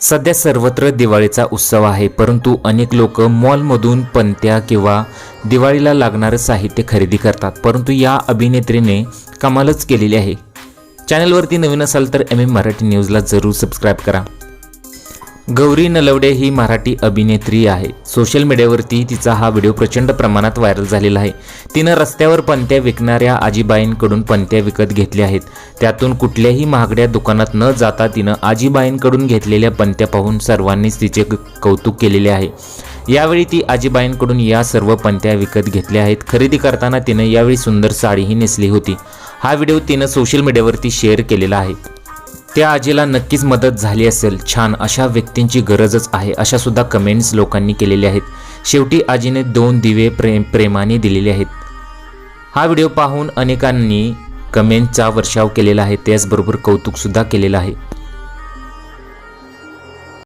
सध्या सर्वत्र दिवाळीचा उत्सव आहे परंतु अनेक लोक मॉलमधून पणत्या किंवा दिवाळीला लागणारं साहित्य खरेदी करतात. परंतु या अभिनेत्रीने कमालच केलेली आहे. चॅनलवरती नवीन असाल तर एम एम मराठी न्यूजला जरूर सबस्क्राईब करा. गौरी नलवडे ही मराठी अभिनेत्री आहे. सोशल मीडियावरती तिचा हा व्हिडिओ प्रचंड प्रमाणात व्हायरल झालेला आहे. तिनं रस्त्यावर पणत्या विकणाऱ्या आजीबाईंकडून पणत्या विकत घेतल्या आहेत. त्यातून कुठल्याही महागड्या दुकानात न जाता तिनं आजीबाईंकडून घेतलेल्या पणत्या पाहून सर्वांनीच तिचे कौतुक केलेले आहे. यावेळी ती आजीबाईंकडून या सर्व पणत्या विकत घेतल्या आहेत. खरेदी करताना तिनं यावेळी सुंदर साडीही नेसली होती. हा व्हिडिओ तिनं सोशल मीडियावरती शेअर केलेला आहे. त्या आजीला नक्कीच मदत झाली असेल. छान अशा व्यक्तींची गरजच आहे अशा सुद्धा कमेंट्स लोकांनी केलेल्या आहेत. शेवटी आजीने दोन दिवे प्रेम प्रेमाने दिलेले आहेत. हा व्हिडिओ पाहून अनेकांनी कमेंटचा वर्षाव केलेला आहे त्याचबरोबर कौतुकसुद्धा केलेलं आहे.